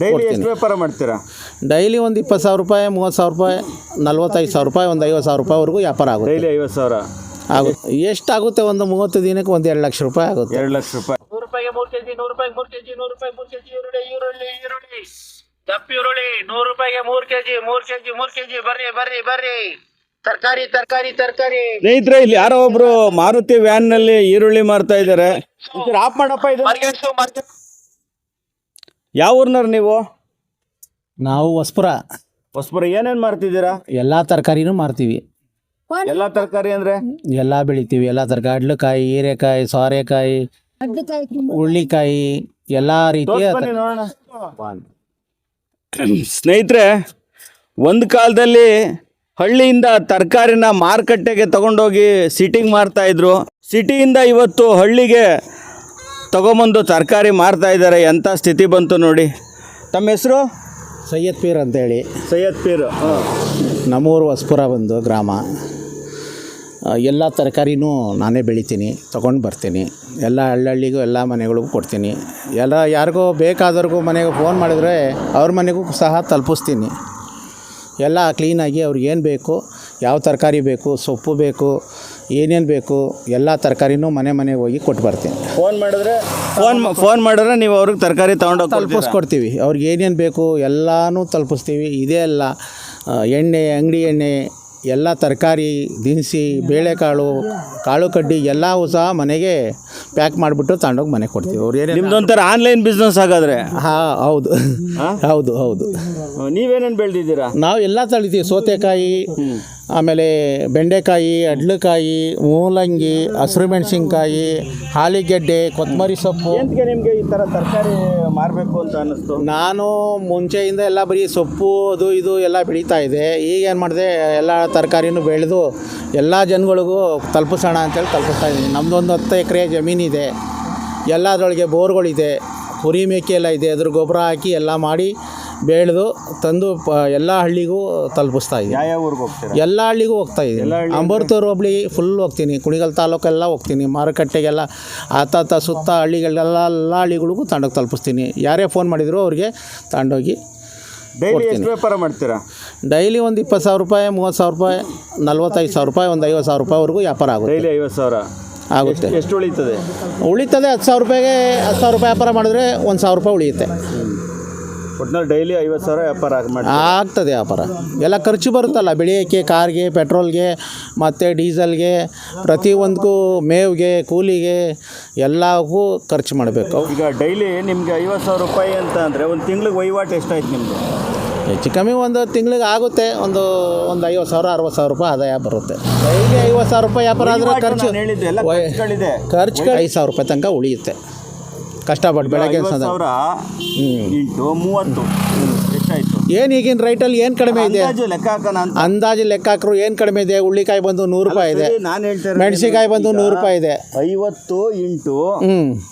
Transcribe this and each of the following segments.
Daily ಎಷ್ಟು ವ್ಯಾಪಾರ ಮಾಡ್ತೀರಾ? ಡೈಲಿ ಒಂದು ಇಪ್ಪತ್ತು ಸಾವಿರ ರೂಪಾಯಿ ಮೂವತ್ತು ಸಾವಿರ ರೂಪಾಯಿ ನಲ್ವತ್ತೈದು ಸಾವಿರ ರೂಪಾಯಿ ಒಂದು ಐವತ್ತು ಸಾವಿರ ರೂಪಾಯಿವರೆಗೂ ವ್ಯಾಪಾರ ಆಗುತ್ತೆ. ಡೈಲಿ ಐವತ್ತು ಸಾವಿರ? ಆಗುತ್ತೆ. ಎಷ್ಟಾಗುತ್ತೆ ಒಂದು ಮೂವತ್ತು ದಿನಕ್ಕೆ ಒಂದು ಎರಡು ಲಕ್ಷ ರೂಪಾಯಿ ಆಗುತ್ತೆ. ಎರಡು ಲಕ್ಷ ರೂಪಾಯಿ. ನೂರು ರೂಪಾಯಿಗೆ ಮೂರು ಕೆಜಿ ನೂರು ರೂಪಾಯಿ ಮೂರು ಕೆಜಿ ನೂರು ರೂಪಾಯಿ ಮೂರು ಕೆಜಿ ಈರುಳ್ಳಿ ಈರುಳ್ಳಿ ಈರುಳ್ಳಿ. ದಪ್ಪ ಈರುಳ್ಳಿ ನೂರು ರೂಪಾಯಿಗೆ ಮೂರು ಕೆಜಿ ಮೂರು ಕೆಜಿ ಮೂರು ಕೆಜಿ. ಬರ್ರಿ ಬರ್ರಿ ಬರ್ರಿ. ತರಕಾರಿ ತರಕಾರಿ ತರಕಾರಿ. ಸ್ನೇಹಿತರೆ ಇಲ್ಲಿ ಯಾರೋ ಒಬ್ರು ಮಾರುತಿ ವ್ಯಾನ್ನಲ್ಲಿ ಈರುಳ್ಳಿ ಮಾರ್ತಾ ಇದ್ದಾರೆ. ಆಫ್ ಮಾಡಪ್ಪ ಇದು ಯಾವ ಊರ್ನವ್ರು ನೀವು? ನಾವು ಹೊಸ್ಪುರ. ಹೊಸ್ಪುರ ಏನೇನ್ ಮಾರ್ತಿದ್ದೀರಾ? ಎಲ್ಲ ತರಕಾರಿನೂ ಮಾರ್ತೀವಿ. ಎಲ್ಲಾ ತರಕಾರಿ ಅಂದ್ರೆ? ಎಲ್ಲ ಬೆಳಿತೀವಿ. ಎಲ್ಲ ತರಕಾರಿ ಅಡ್ಲಕಾಯಿ ಹೀರೆಕಾಯಿ ಸೋರೆಕಾಯಿ ಹುಳ್ಳಿಕಾಯಿ ಎಲ್ಲ ರೀತಿಯ ನೋಡೋಣ. ಸ್ನೇಹಿತರೆ ಒಂದು ಕಾಲದಲ್ಲಿ ಹಳ್ಳಿಯಿಂದ ತರಕಾರಿನ ಮಾರುಕಟ್ಟೆಗೆ ತಗೊಂಡೋಗಿ ಸಿಟಿಗೆ ಮಾರ್ತಾ ಇದ್ರು. ಸಿಟಿಯಿಂದ ಇವತ್ತು ಹಳ್ಳಿಗೆ ತಗೊಂಬಂದು ತರಕಾರಿ ಮಾರ್ತಾ ಇದ್ದಾರೆ ಎಂಥ ಸ್ಥಿತಿ ಬಂತು ನೋಡಿ. ತಮ್ಮ ಹೆಸರು? ಸೈಯದ್ ಪೀರ್ ಅಂತೇಳಿ. ಸೈಯದ್ ಪೀರ್ ನಮ್ಮೂರು ಹೊಸ್ಪುರ ಬಂದು ಗ್ರಾಮ. ಎಲ್ಲ ತರಕಾರಿನೂ ನಾನೇ ಬೆಳಿತೀನಿ ತೊಗೊಂಡು ಬರ್ತೀನಿ. ಎಲ್ಲ ಹಳ್ಳಹಳ್ಳಿಗೂ ಎಲ್ಲ ಮನೆಗಳಿಗೂ ಕೊಡ್ತೀನಿ. ಎಲ್ಲ ಯಾರಿಗೂ ಬೇಕಾದವ್ರಿಗೂ ಮನೆಗೆ ಫೋನ್ ಮಾಡಿದ್ರೆ ಅವ್ರ ಮನೆಗೂ ಸಹ ತಲುಪಿಸ್ತೀನಿ. ಎಲ್ಲ ಕ್ಲೀನಾಗಿ ಅವ್ರಿಗೆ ಏನು ಬೇಕು ಯಾವ ತರಕಾರಿ ಬೇಕು ಸೊಪ್ಪು ಬೇಕು ಏನೇನು ಬೇಕು ಎಲ್ಲ ತರಕಾರಿನೂ ಮನೆ ಮನೆಗೆ ಹೋಗಿ ಕೊಟ್ಟು ಬರ್ತೀನಿ. ಫೋನ್ ಮಾಡಿದ್ರೆ ಫೋನ್ ಫೋನ್ ಮಾಡಿದ್ರೆ ನೀವು ಅವ್ರಿಗೆ ತರಕಾರಿ ತಗೊಂಡೋಗಿ ತಲುಪಿಸ್ಕೊಡ್ತೀವಿ. ಅವ್ರಿಗೆ ಏನೇನು ಬೇಕು ಎಲ್ಲನೂ ತಲುಪಿಸ್ತೀವಿ. ಇದೇ ಅಲ್ಲ ಎಣ್ಣೆ ಅಂಗಡಿ ಎಣ್ಣೆ ಎಲ್ಲ ತರಕಾರಿ ದಿನಸಿ ಬೇಳೆಕಾಳು ಕಾಳು ಕಡ್ಡಿ ಎಲ್ಲವೂ ಸಹ ಮನೆಗೆ ಪ್ಯಾಕ್ ಮಾಡಿಬಿಟ್ಟು ತಗೊಂಡೋಗಿ ಮನೆಗೆ ಕೊಡ್ತೀವಿ. ಅವ್ರು ನಿಮ್ದು ನಿಮ್ದೊಂಥರ ಆನ್ಲೈನ್ ಬಿಸ್ನೆಸ್ ಹಾಗಾದರೆ. ಹಾಂ ಹೌದು. ಹೌದು ಹೌದು. ನೀವೇನೇನು ಬೆಳೆದಿದ್ದೀರಾ? ನಾವು ಎಲ್ಲ ತಳಿತೀವಿ. ಸೌತೆಕಾಯಿ ಆಮೇಲೆ ಬೆಂಡೆಕಾಯಿ ಅಡ್ಲಕಾಯಿ ಮೂಲಂಗಿ ಹಸಿರು ಮೆಣಸಿನ್ಕಾಯಿ ಆಲಿಗೆಡ್ಡೆ ಕೊತ್ತಂಬರಿ ಸೊಪ್ಪು. ನಿಮಗೆ ಈ ಥರ ತರಕಾರಿ ಮಾರಬೇಕು ಅಂತ ಅನ್ನಿಸ್ತು? ನಾನು ಮುಂಚೆಯಿಂದ ಎಲ್ಲ ಬರೀ ಸೊಪ್ಪು ಅದು ಇದು ಎಲ್ಲ ಬೆಳೀತಾ ಇದೆ ಈಗ ಏನು ಮಾಡಿದೆ ಎಲ್ಲ ತರಕಾರಿನೂ ಬೆಳೆದು ಎಲ್ಲ ಜನಗಳಿಗೂ ತಲುಪಿಸೋಣ ಅಂತೇಳಿ ತಲುಪಿಸ್ತಾ ಇದ್ದೀನಿ. ನಮ್ಮದೊಂದು ಹತ್ತು ಎಕರೆ ಜಮೀನಿದೆ ಎಲ್ಲದರೊಳಗೆ ಬೋರ್ಗಳಿದೆ. ಕುರಿ ಮೇಕೆ ಎಲ್ಲ ಇದೆ. ಅದ್ರ ಗೊಬ್ಬರ ಹಾಕಿ ಎಲ್ಲ ಮಾಡಿ ಬೆಳೆದು ತಂದು ಪ ಎಲ್ಲ ಹಳ್ಳಿಗೂ ತಲುಪಿಸ್ತಾ ಇದ್ದೀನಿ. ಯಾವ ಊರಿಗೆ ಹೋಗ್ತೀರಾ? ಎಲ್ಲ ಹಳ್ಳಿಗೂ ಹೋಗ್ತಾ ಇದ್ದೀನಿ. ಅಂಬರ್ತೂರು ಹೋಬಳಿ ಫುಲ್ ಹೋಗ್ತೀನಿ. ಕುಣಿಗಲ್ ತಾಲೂಕೆಲ್ಲ ಹೋಗ್ತೀನಿ. ಮಾರುಕಟ್ಟೆಗೆಲ್ಲ ಆತಾತ ಸುತ್ತ ಹಳ್ಳಿಗಳೆಲ್ಲ ಎಲ್ಲ ಹಳ್ಳಿಗಳಿಗೂ ತಗೊಂಡೋಗಿ ತಲುಪಿಸ್ತೀನಿ. ಯಾರೇ ಫೋನ್ ಮಾಡಿದ್ರು ಅವ್ರಿಗೆ ತಗೊಂಡೋಗಿ ಡೈಲಿ ಎಷ್ಟು ವ್ಯಾಪಾರ ಮಾಡ್ತೀರಾ? ಡೈಲಿ ಒಂದು ಇಪ್ಪತ್ತು ಸಾವಿರ ರೂಪಾಯಿ ಮೂವತ್ತು ಸಾವಿರ ರೂಪಾಯಿ ನಲ್ವತ್ತೈದು ಸಾವಿರ ರೂಪಾಯಿ ಒಂದು ಐವತ್ತು ಸಾವಿರ ರೂಪಾಯಿವರೆಗೂ ವ್ಯಾಪಾರ ಆಗುತ್ತೆ. ಡೈಲಿ ಐವತ್ತು ಸಾವಿರ? ಆಗುತ್ತೆ. ಎಷ್ಟು ಉಳಿತದೆ? ಉಳಿತದೆ ಹತ್ತು ಸಾವಿರ ರೂಪಾಯಿಗೆ ಹತ್ತು ಸಾವಿರ ರೂಪಾಯಿ ವ್ಯಾಪಾರ ಮಾಡಿದ್ರೆ ಒಂದು ಸಾವಿರ ರೂಪಾಯಿ ಉಳಿಯುತ್ತೆ. ಒಟ್ನಲ್ಲಿ ಡೈಲಿ ಐವತ್ತು ಸಾವಿರ ವ್ಯಾಪಾರ ಮಾಡಿ ಆಗ್ತದೆ ವ್ಯಾಪಾರ. ಎಲ್ಲ ಖರ್ಚು ಬರುತ್ತಲ್ಲ ಬೆಳೆಯೋಕ್ಕೆ ಕಾರ್ಗೆ ಪೆಟ್ರೋಲ್ಗೆ ಮತ್ತು ಡೀಸೆಲ್ಗೆ ಪ್ರತಿಯೊಂದಕ್ಕೂ ಮೇವಿಗೆ ಕೂಲಿಗೆ ಎಲ್ಲಕ್ಕೂ ಖರ್ಚು ಮಾಡಬೇಕು. ಈಗ ಡೈಲಿ ನಿಮಗೆ ಐವತ್ತು ಸಾವಿರ ರೂಪಾಯಿ ಅಂತ ಅಂದರೆ ಒಂದು ತಿಂಗ್ಳಿಗೆ ವಹಿವಾಟು ಎಷ್ಟಾಯ್ತು ನಿಮ್ಮದು ಹೆಚ್ಚು ಕಮ್ಮಿ ಒಂದು ತಿಂಗ್ಳಿಗೆ ಆಗುತ್ತೆ. ಒಂದು ಒಂದು ಐವತ್ತು ಸಾವಿರ ಅರವತ್ತು ಸಾವಿರ ರೂಪಾಯಿ ಆದಾಯ ಬರುತ್ತೆ. ಡೈಲಿ ಐವತ್ತು ಸಾವಿರ ರೂಪಾಯಿ ವ್ಯಾಪಾರ ಆದರೆ ಖರ್ಚು ಹೇಳಿದ್ದು ಎಲ್ಲ ವೈ- ಖರ್ಚುಗಳಿದೆ. ಖರ್ಚು ಐದು ಸಾವಿರ ರೂಪಾಯಿ ತನಕ ಉಳಿಯುತ್ತೆ. ಕಷ್ಟಪಟ್ಟು ಬೆಳಗ್ಗೆ ಸಾವಿರ ಇಂಟು ಮೂವತ್ತು. ಎಷ್ಟಾಯ್ತು? ಏನು ಈಗಿನ ರೈಟಲ್ಲಿ ಏನು ಕಡಿಮೆ ಇದೆ? ಅಂದಾಜು ಲೆಕ್ಕ ಹಾಕೋಣ ಅಂತ. ಅಂದಾಜು ಲೆಕ್ಕ ಹಾಕ್ರು ಏನು ಕಡಿಮೆ ಇದೆ? ಉಳ್ಳಿಕಾಯಿ ಬಂದು ನೂರು ರೂಪಾಯಿ ಇದೆ. ನಾನು ಹೇಳ್ತೇನೆ ಮೆಣಸಿನಕಾಯಿ ಮೆಣಸಿಕಾಯಿ ಬಂದು ನೂರು ರೂಪಾಯಿ ಇದೆ. ಐವತ್ತು ಇಂಟು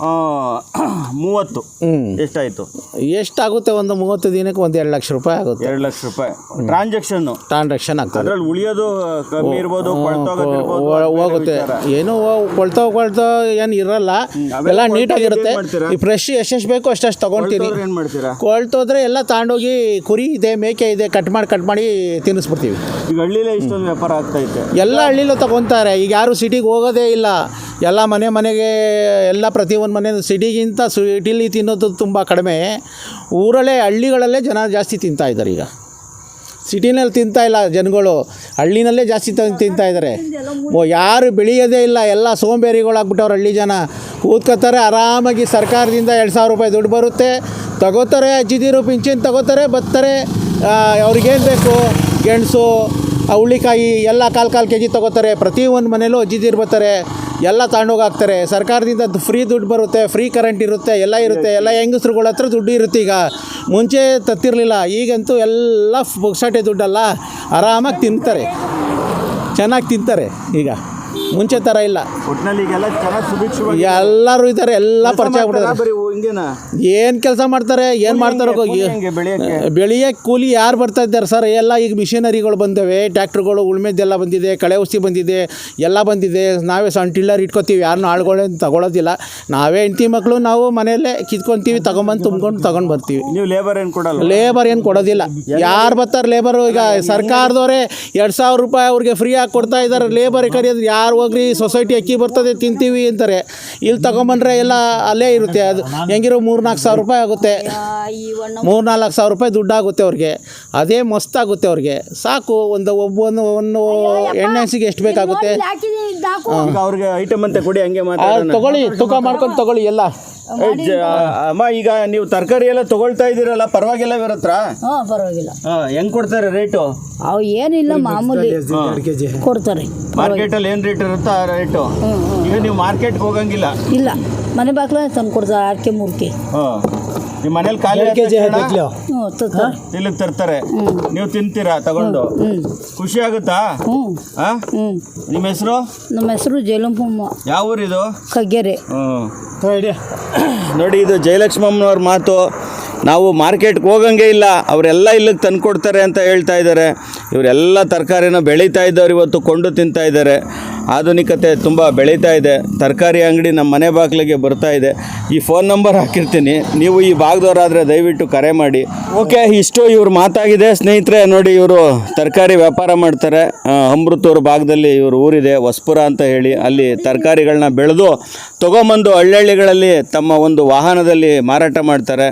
ಆ, ಮೂವತ್ತು. ಎಷ್ಟಾಯ್ತು? ಎಷ್ಟಾಗುತ್ತೆ? ಒಂದು ಮೂವತ್ತು ದಿನಕ್ಕೆ ಒಂದು ಎರಡು ಲಕ್ಷ ರೂಪಾಯಿ ಆಗುತ್ತೆ. ಎರಡು ಲಕ್ಷ ರೂಪಾಯಿ. ಟ್ರಾನ್ಸಾಕ್ಷನ್ ಟ್ರಾನ್ಸಾಕ್ಷನ್ ಆಗ್ತದೆ. ಅದ್ರಲ್ಲಿ ಉಳಿಯೋದು ಕಮ್ಮಿ ಇರ್ಬೋದು ಕೊಳ್ತೋಗೋದಿರ್ಬೋದು, ಹೋ- ಅದು ಬೇರೆ ಹೋಗುತ್ತೆ ವಿಚಾರ. ಏನೋ ಕೊಳ್ತಾ ಕೊಳ್ತಾ ಏನು ಇರಲ್ಲ. ಅವೆಲ್ಲ ಎಲ್ಲ ಕೊಳ್ತೋ ನೀಟಾಗಿರುತ್ತೆ. ಏನ್ ಮಾಡ್ತೀರಾ? ಈ ಫ್ರೆಶ್ ಎಷ್ಟೆಷ್ಟು ಬೇಕೋ ಅಷ್ಟೆಷ್ಟು ತಗೊಳ್ತೀನಿ ಕೊಳ್ತೋದ್ರೆ ಏನ್ ಮಾಡ್ತೀರಾ? ಕೊಳ್ತೋದ್ರೆ ಎಲ್ಲ ತಗೊಂಡೋಗಿ ಕುರಿ ಇದೆ ಮೇಕೆ ಇದೆ ಕಟ್ ಮಾಡಿ ಕಟ್ ಮಾಡಿ ತಿನ್ನಿಸ್ಬಿಡ್ತೀವಿ. ಈಗ ಹಳ್ಳಿಲೇ ಇಷ್ಟೊಂದು ವ್ಯಾಪಾರ ಆಗ್ತಾ ಐತೆ ಎಲ್ಲ ಹಳ್ಳಿಲೂ ತಗೊತಾರೆ. ಈಗ ಯಾರು ಸಿಟಿಗೆ ಹೋಗೋದೇ ಇಲ್ಲ. ಎಲ್ಲ ಮನೆ ಮನೆಗೆ ಎಲ್ಲ ಪ್ರತಿಯೊಂದು ಮನೆ ಸಿಟಿಗಿಂತ ಸಿಟಿಲಿ ತಿನ್ನೋದು ತುಂಬ ಕಡಿಮೆ. ಊರಲ್ಲೇ ಹಳ್ಳಿಗಳಲ್ಲೇ ಜನ ಜಾಸ್ತಿ ತಿಂತಾ ಇದ್ದಾರೆ ಈಗ. ಸಿಟಿನಲ್ಲಿ ತಿಂತಾ ಇಲ್ಲ ಜನಗಳು. ಹಳ್ಳಿನಲ್ಲೇ ಜಾಸ್ತಿ ತಿಂತಾ ಇದ್ದಾರೆ. ಓ ಯಾರು ಬೆಳೆಯೋದೇ ಇಲ್ಲ. ಎಲ್ಲ ಸೋಂಬೇರಿಗಳಾಗ್ಬಿಟ್ಟವ್ರು ಹಳ್ಳಿ ಜನ. ಕೂತ್ಕೋತಾರೆ ಆರಾಮಾಗಿ ಸರ್ಕಾರದಿಂದ ಎರಡು ಸಾವಿರ ರೂಪಾಯಿ ದುಡ್ಡು ಬರುತ್ತೆ. ತಗೋತಾರೆ ಅಜ್ಜಿದಿರು ಪಿಂಚಿನ ತಗೋತಾರೆ ಬರ್ತಾರೆ ಅವ್ರಿಗೇನು ಬೇಕು? ಗೆಣಸು ಹುಳಿಕಾಯಿ ಹುಳ್ಳಿಕಾಯಿ ಎಲ್ಲ ಕಾಲು ಕಾಲು ಕೆ ಜಿ ತೊಗೋತಾರೆ ಪ್ರತಿಯೊಂದು ಮನೇಲೂ ಅಜ್ಜಿದಿರು ಬರ್ತಾರೆ. ಎಲ್ಲ ತಗೊಂಡೋಗಿ ಹಾಕ್ತಾರೆ. ಸರ್ಕಾರದಿಂದ ಫ್ರೀ ದುಡ್ಡು ಬರುತ್ತೆ ಫ್ರೀ ಕರೆಂಟ್ ಇರುತ್ತೆ ಎಲ್ಲ ಇರುತ್ತೆ ಎಲ್ಲ ಹೆಂಗಸ್ರುಗಳ ಹತ್ರ ದುಡ್ಡು ಇರುತ್ತೆ ಈಗ. ಮುಂಚೆ ತತ್ತಿರಲಿಲ್ಲ ಈಗಂತೂ ಎಲ್ಲ ಪುಕ್ಸಾಟೆ ದುಡ್ಡಲ್ಲ ಆರಾಮಾಗಿ ತಿಂತಾರೆ. ಚೆನ್ನಾಗಿ ತಿಂತಾರೆ ಈಗ. ಮುಂಚೆ ಥರ ಇಲ್ಲ. ಎಲ್ಲರೂ ಇದ್ದಾರೆ ಎಲ್ಲ ಪರಿಚಯ ಹಂಗೇನಾ? ಏನು ಕೆಲಸ ಮಾಡ್ತಾರೆ ಏನು ಮಾಡ್ತಾರೋ ಬೆಳೆಯ ಬೆಳೆಯಕ್ಕೆ? ಕೂಲಿ ಯಾರು ಬರ್ತಾ ಇದ್ದಾರೆ ಸರ್? ಎಲ್ಲ ಈಗ ಮಿಷಿನರಿಗಳು ಬಂದವೆ ಟ್ಯಾಕ್ಟ್ರುಗಳು ಉಳ್ಮೆದೆಲ್ಲ ಬಂದಿದೆ ಕಳೆ ಔಷಧಿ ಬಂದಿದೆ ಎಲ್ಲ ಬಂದಿದೆ. ನಾವೇ ಸಣ್ಣ ಟಿಲ್ಲರ್ ಇಟ್ಕೊತೀವಿ ಯಾರನ್ನೂ ಆಳ್ಗಳೇನು ತಗೊಳ್ಳೋದಿಲ್ಲ ನಾವೇ ಹೆಂಡತಿ ಮಕ್ಕಳು ನಾವು ಮನೆಯಲ್ಲೇ ಕಿತ್ಕೊಂತೀವಿ ತಗೊಂಬಂದು ತುಂಬ್ಕೊಂಡು ತಗೊಂಡು ಬರ್ತೀವಿ. ನೀವು ಲೇಬರ್ ಏನು ಕೊಡಲ್ಲ? ಲೇಬರ್ ಏನು ಕೊಡೋದಿಲ್ಲ. ಯಾರು ಬರ್ತಾರೆ ಲೇಬರು ಈಗ ಸರ್ಕಾರದವರೇ ಎರಡು ಸಾವಿರ ರೂಪಾಯಿ ಅವ್ರಿಗೆ ಫ್ರೀ ಆಗಿ ಕೊಡ್ತಾ ಇದ್ದಾರೆ ಲೇಬರ್ ಕರೆಯೋದು ಯಾರು ಹೋಗ್ರಿ ಸೊಸೈಟಿ ಅಕ್ಕಿ ಬರ್ತದೆ ತಿಂತೀವಿ ಅಂತಾರೆ. ಇಲ್ಲಿ ತಗೊಂಬಂದ್ರೆ ಎಲ್ಲ ಅಲ್ಲೇ ಇರುತ್ತೆ. ಅದು ಹೆಂಗಿರೋ ಮೂರು ನಾಲ್ಕು ಸಾವಿರ ರೂಪಾಯಿ ಆಗುತ್ತೆ. ಮೂರು ನಾಲ್ಕು ಸಾವಿರ ರೂಪಾಯಿ ದುಡ್ಡು ಆಗುತ್ತೆ ಅವ್ರಿಗೆ. ಅದೇ ಮಸ್ತಾಗುತ್ತೆ ಅವ್ರಿಗೆ. ಸಾಕು ಒಂದು ಒಬ್ಬೊಂದು ಒಂದು ಎಣ್ಣೆಸಿಗೆ ಎಷ್ಟು ಬೇಕಾಗುತ್ತೆ? ಅವ್ರಿಗೆ ಐಟಮ್ ಅಂತ ಕೊಡಿ ಹಂಗೆ ತಗೊಳ್ಳಿ ತೂಕ ಮಾಡ್ಕೊಂಡು ತಗೊಳ್ಳಿ ಎಲ್ಲ. ಅಮ್ಮ ಈಗ ನೀವು ತರಕಾರಿ ಎಲ್ಲ ತಗೊಳ್ತಾ ಇದ್ದೀರಲ್ಲ ಪರವಾಗಿಲ್ಲ ಇವ್ರ ಹತ್ರ? ಪರವಾಗಿಲ್ಲ. ಹಾ, ಹೆಂಗ್ ಕೊಡ್ತಾರೆ ರೇಟು? ಅವು ಏನಿಲ್ಲ ಮಾಮೂಲಿ ಕೊಡ್ತಾರೆ. ಮಾರ್ಕೆಟಲ್ಲಿ ಏನು ರೇಟ್ ಇರುತ್ತೋ ಆ ರೇಟು? ಈಗ ನೀವು ಮಾರ್ಕೆಟ್ ಹೋಗಂಗಿಲ್ಲ. ಇಲ್ಲ. ಮನೆ ಬಾಗ್ಲ ತಂದು ಕೊಡ್ತಾರೆ ಆರ್ಕೆ ಮೂರ್ಕೆ. ಹಾಂ. ನಿಮ್ಮ ಮನೇಲಿ ಖಾಲಿ ಆದ ತಕ್ಷಣ ಹ್ಞೂ ತರ್ತಾರೆ ಇಲ್ಲಿಗೆ ತರ್ತಾರೆ. ನೀವು ತಿಂತೀರಾ ತಗೊಂಡು? ಖುಷಿ ಆಗುತ್ತಾ? ಹ್ಞೂ ಹಾ? ಹ್ಞೂ ನಿಮ್ಮ ಹೆಸರು? ನಮ್ಮ ಹೆಸರು ಜಯಲಂಪಮ್ಮ ಯಾವ ಊರಿದು? ಕಗ್ಗೆರೆ. ಹ್ಮ್. ನೋಡಿ ಇದು ಜಯಲಕ್ಷ್ಮಮ್ಮನವ್ರ ಮಾತು. ನಾವು ಮಾರ್ಕೆಟ್ಗೆ ಹೋಗಂಗೆ ಇಲ್ಲ. ಅವರೆಲ್ಲ ಇಲ್ಲಿಗೆ ತಂದ್ಕೊಡ್ತಾರೆ ಅಂತ ಹೇಳ್ತಾ ಇದ್ದಾರೆ. ಇವರೆಲ್ಲ ತರಕಾರಿನ ಬೆಳೀತಾ ಇದ್ದವ್ರು ಇವತ್ತು ಕೊಂಡು ತಿಂತಾ ಇದ್ದಾರೆ. ಆಧುನಿಕತೆ ತುಂಬ ಬೆಳೀತಾ ಇದೆ. ತರಕಾರಿ ಅಂಗಡಿ ನಮ್ಮ ಮನೆ ಬಾಗಿಲಿಗೆ ಬರ್ತಾ ಇದೆ. ಈ ಫೋನ್ ನಂಬರ್ ಹಾಕಿರ್ತೀನಿ. ನೀವು ಈ ಭಾಗದವರಾದರೆ ದಯವಿಟ್ಟು ಕರೆ ಮಾಡಿ. ಓಕೆ, ಇಷ್ಟು ಇವ್ರು ಮಾತಾಗಿದೆ. ಸ್ನೇಹಿತರೆ, ನೋಡಿ ಇವರು ತರಕಾರಿ ವ್ಯಾಪಾರ ಮಾಡ್ತಾರೆ. ಅಮೃತೂರು ಭಾಗದಲ್ಲಿ ಇವರು ಊರಿದೆ, ಹೊಸ್ಪುರ ಅಂತ ಹೇಳಿ. ಅಲ್ಲಿ ತರಕಾರಿಗಳನ್ನ ಬೆಳೆದು ತೊಗೊಂಬಂದು ಹಳ್ಳಿಗಳಲ್ಲಿ ತಮ್ಮ ಒಂದು ವಾಹನದಲ್ಲಿ ಮಾರಾಟ ಮಾಡ್ತಾರೆ.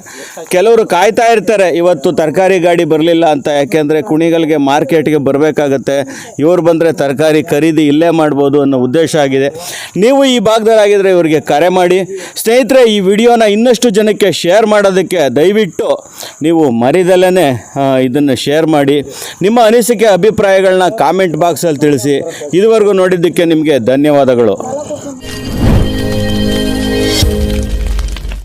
ಕೆಲವರು ಕಾಯ್ತಾ ಇರ್ತಾರೆ, ಇವತ್ತು ತರಕಾರಿ ಗಾಡಿ ಬರಲಿಲ್ಲ ಅಂತ. ಯಾಕೆಂದರೆ ಕುಣಿಗಲ್ಗೆ ಮಾರ್ಕೆಟ್ಗೆ ಬರಬೇಕಾಗತ್ತೆ. ಇವರು ಬಂದರೆ ತರಕಾರಿ ಖರೀದಿ ಇಲ್ಲೇ ಮಾಡ್ಬೋದು ಅನ್ನೋ ಉದ್ದೇಶ ಆಗಿದೆ. ನೀವು ಈ ಭಾಗದಲ್ಲಾಗಿದ್ದರೆ ಇವರಿಗೆ ಕರೆ ಮಾಡಿ. ಸ್ನೇಹಿತರೆ, ಈ ವಿಡಿಯೋನ ಇನ್ನಷ್ಟು ಜನಕ್ಕೆ ಶೇರ್ ಮಾಡೋದಕ್ಕೆ ದಯವಿಟ್ಟು ನೀವು ಮರಿದಲ್ಲೇ ಇದನ್ನು ಶೇರ್ ಮಾಡಿ. ನಿಮ್ಮ ಅನಿಸಿಕೆ ಅಭಿಪ್ರಾಯಗಳನ್ನ ಕಾಮೆಂಟ್ ಬಾಕ್ಸಲ್ಲಿ ತಿಳಿಸಿ. ಇದುವರೆಗೂ ನೋಡಿದ್ದಕ್ಕೆ ನಿಮಗೆ ಧನ್ಯವಾದಗಳು.